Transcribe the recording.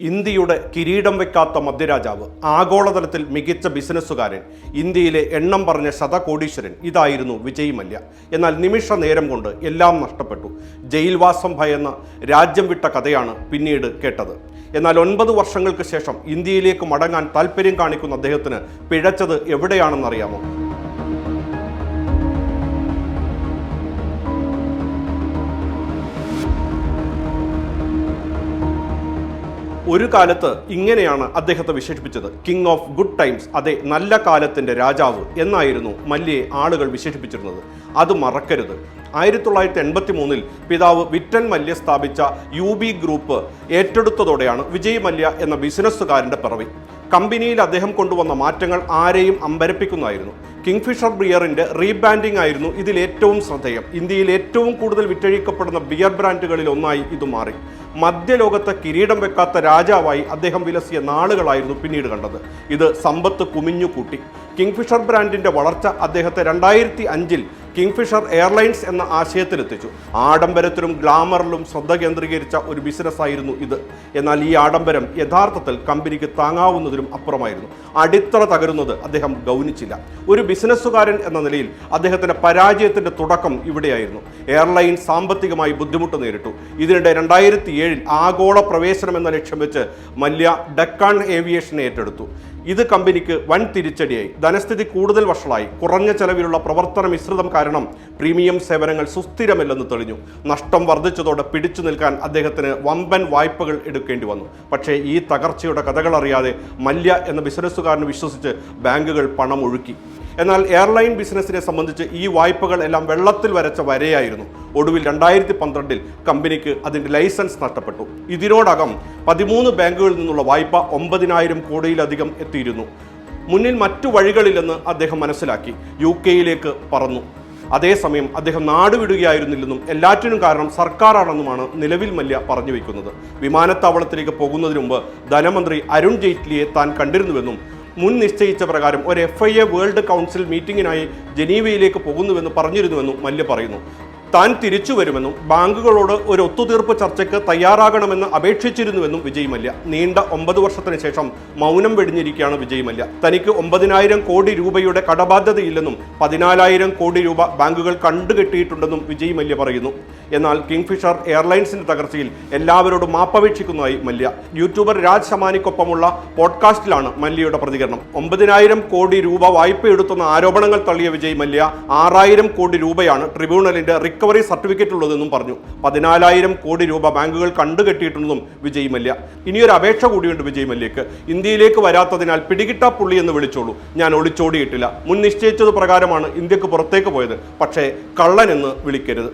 ഇന്ത്യയുടെ കിരീടം വെക്കാത്ത മധ്യരാജാവ് ആഗോളതലത്തിൽ മികച്ച ബിസിനസ്സുകാരൻ ഇന്ത്യയിലെ എണ്ണം പറഞ്ഞ ശതകോടീശ്വരൻ ഇതായിരുന്നു വിജയ് മല്യ. എന്നാൽ നിമിഷ നേരം കൊണ്ട് എല്ലാം നഷ്ടപ്പെട്ടു. ജയിൽവാസം ഭയന്ന രാജ്യം വിട്ട കഥയാണ് പിന്നീട് കേട്ടത്. എന്നാൽ ഒൻപത് വർഷങ്ങൾക്ക് ശേഷം ഇന്ത്യയിലേക്ക് മടങ്ങാൻ താല്പര്യം കാണിക്കുന്ന അദ്ദേഹത്തിന് പിഴച്ചത് എവിടെയാണെന്നറിയാമോ? ഒരു കാലത്ത് ഇങ്ങനെയാണ് അദ്ദേഹത്തെ വിശേഷിപ്പിച്ചത്. കിങ് ഓഫ് ഗുഡ് ടൈംസ് അതെ നല്ല കാലത്തിന്റെ രാജാവ് എന്നായിരുന്നു മല്യയെ ആളുകൾ വിശേഷിപ്പിച്ചിരുന്നത്. അത് മറക്കരുത്. ആയിരത്തി തൊള്ളായിരത്തി എൺപത്തി മൂന്നിൽ പിതാവ് വിറ്റൻ മല്യ സ്ഥാപിച്ച യു ബി ഗ്രൂപ്പ് ഏറ്റെടുത്തതോടെയാണ് വിജയ് മല്യ എന്ന ബിസിനസ്സുകാരന്റെ പിറവി. കമ്പനിയിൽ അദ്ദേഹം കൊണ്ടുവന്ന മാറ്റങ്ങൾ ആരെയും അമ്പരപ്പിക്കുന്നതായിരുന്നു. കിങ്ഫിഷർ ബിയറിന്റെ റീബ്രാൻഡിംഗ് ആയിരുന്നു ഇതിൽ ഏറ്റവും ശ്രദ്ധേയം. ഇന്ത്യയിൽ ഏറ്റവും കൂടുതൽ വിറ്റഴിക്കപ്പെടുന്ന ബിയർ ബ്രാൻഡുകളിൽ ഒന്നായി ഇത് മാറി. മധ്യലോകത്ത് കിരീടം വെക്കാത്ത രാജാവായി അദ്ദേഹം വിലസിയ നാളുകളായിരുന്നു പിന്നീട് കണ്ടത്. ഇത് സമ്പത്ത് കുമിഞ്ഞുകൂട്ടി. കിങ്ഫിഷർ ബ്രാൻഡിന്റെ വളർച്ച അദ്ദേഹത്തെ രണ്ടായിരത്തി അഞ്ചിൽ കിങ്ഫിഷർ എയർലൈൻസ് എന്ന ആശയത്തിലെത്തിച്ചു. ആഡംബരത്തിലും ഗ്ലാമറിലും ശ്രദ്ധ കേന്ദ്രീകരിച്ച ഒരു ബിസിനസ്സായിരുന്നു ഇത്. എന്നാൽ ഈ ആഡംബരം യഥാർത്ഥത്തിൽ കമ്പനിക്ക് താങ്ങാവുന്നതിലും അപ്പുറമായിരുന്നു. അടിത്തറ തകരുന്നത് അദ്ദേഹം ഗൗനിച്ചില്ല. ഒരു ബിസിനസ്സുകാരൻ എന്ന നിലയിൽ അദ്ദേഹത്തിന്റെ പരാജയത്തിന്റെ തുടക്കം ഇവിടെയായിരുന്നു. എയർലൈൻ സാമ്പത്തികമായി ബുദ്ധിമുട്ട് നേരിട്ടു. ഇതിനിടെ രണ്ടായിരത്തി ഏഴിൽ ആഗോള പ്രവേശനം എന്ന ലക്ഷ്യം വെച്ച് മല്യ ഡക്കാൺ ഏവിയേഷനെ ഏറ്റെടുത്തു. ഇത് കമ്പനിക്ക് വൻ തിരിച്ചടിയായി ധനസ്ഥിതി കൂടുതൽ വഷളായി. കുറഞ്ഞ ചെലവിലുള്ള പ്രവർത്തന മിശ്രിതം കാരണം പ്രീമിയം സേവനങ്ങൾ സുസ്ഥിരമല്ലെന്ന് തെളിഞ്ഞു. നഷ്ടം വർദ്ധിച്ചതോടെ പിടിച്ചു നിൽക്കാൻ അദ്ദേഹത്തിന് വമ്പൻ വായ്പകൾ എടുക്കേണ്ടി വന്നു. പക്ഷേ ഈ തകർച്ചയുടെ കഥകൾ അറിയാതെ മല്യ എന്ന ബിസിനസ്സുകാരന് വിശ്വസിച്ച് ബാങ്കുകൾ പണം ഒഴുക്കി. എന്നാൽ എയർലൈൻ ബിസിനസ്സിനെ സംബന്ധിച്ച് ഈ വായ്പകൾ എല്ലാം വെള്ളത്തിൽ വരച്ച വരയായിരുന്നു. ഒടുവിൽ രണ്ടായിരത്തി പന്ത്രണ്ടിൽ കമ്പനിക്ക് അതിന്റെ ലൈസൻസ് നഷ്ടപ്പെട്ടു. ഇതിനോടകം പതിമൂന്ന് ബാങ്കുകളിൽ നിന്നുള്ള വായ്പ ഒമ്പതിനായിരം കോടിയിലധികം എത്തിയിരുന്നു. മുന്നിൽ മറ്റു വഴികളില്ലെന്ന് അദ്ദേഹം മനസ്സിലാക്കി. യു കെയിലേക്ക് പറന്നു. അതേസമയം അദ്ദേഹം നാടുവിടുകയായിരുന്നില്ലെന്നും എല്ലാറ്റിനും കാരണം സർക്കാരാണെന്നുമാണ് നിലവിൽ മല്യ പറഞ്ഞു വയ്ക്കുന്നത് വിമാനത്താവളത്തിലേക്ക് പോകുന്നതിന് മുമ്പ് ധനമന്ത്രി അരുൺ ജെയ്റ്റ്ലിയെ താൻ കണ്ടിരുന്നുവെന്നും മുൻ നിശ്ചയിച്ച പ്രകാരം ഒരു F I A world council മീറ്റിംഗിനായി ജനീവയിലേക്ക് പോകുന്നുവെന്ന് പറഞ്ഞിരുന്നുവെന്നും മല്യ പറയുന്നു. താൻ തിരിച്ചു വരുമെന്നും ബാങ്കുകളോട് ഒരു ഒത്തുതീർപ്പ് ചർച്ചയ്ക്ക് തയ്യാറാകണമെന്ന് അപേക്ഷിച്ചിരുന്നുവെന്നും വിജയ് മല്യ നീണ്ട ഒമ്പത് വർഷത്തിന് ശേഷം മൗനം വെടിഞ്ഞിരിക്കുകയാണ് വിജയ് മല്യ തനിക്ക് ഒമ്പതിനായിരം കോടി രൂപയുടെ കടബാധ്യതയില്ലെന്നും പതിനാലായിരം കോടി രൂപ ബാങ്കുകൾ കണ്ടുകെട്ടിയിട്ടുണ്ടെന്നും വിജയ് മല്യ പറയുന്നു. എന്നാൽ കിങ്ഫിഷർ എയർലൈൻസിന്റെ തകർച്ചയിൽ എല്ലാവരോടും മാപ്പപേക്ഷിക്കുന്നതായി മല്യ. യൂട്യൂബർ രാജ് ശമാനിക്കൊപ്പമുള്ള പോഡ്കാസ്റ്റിലാണ് മല്യയുടെ പ്രതികരണം. ഒമ്പതിനായിരം കോടി രൂപ വായ്പ എടുത്തുന്ന ആരോപണങ്ങൾ തള്ളിയ വിജയ് മല്യ ആറായിരം കോടി രൂപയാണ് ട്രിബ്യൂണലിന്റെ റിക്കവറി സർട്ടിഫിക്കറ്റ് ഉള്ളതെന്നും പറഞ്ഞു. പതിനാലായിരം കോടി രൂപ ബാങ്കുകൾ കണ്ടുകെട്ടിയിട്ടുണ്ടെന്നും വിജയ് മല്യ. ഇനിയൊരു അപേക്ഷ കൂടിയുണ്ട് വിജയ് മല്യക്ക് ഇന്ത്യയിലേക്ക് വരാത്തതിനാൽ പിടികിട്ടാ പുള്ളി എന്ന് വിളിച്ചോളൂ. ഞാൻ ഒളിച്ചോടിയിട്ടില്ല. മുൻ നിശ്ചയിച്ചത് പ്രകാരമാണ് ഇന്ത്യയ്ക്ക് പുറത്തേക്ക് പോയത്. പക്ഷേ കള്ളനെന്ന് വിളിക്കരുത്.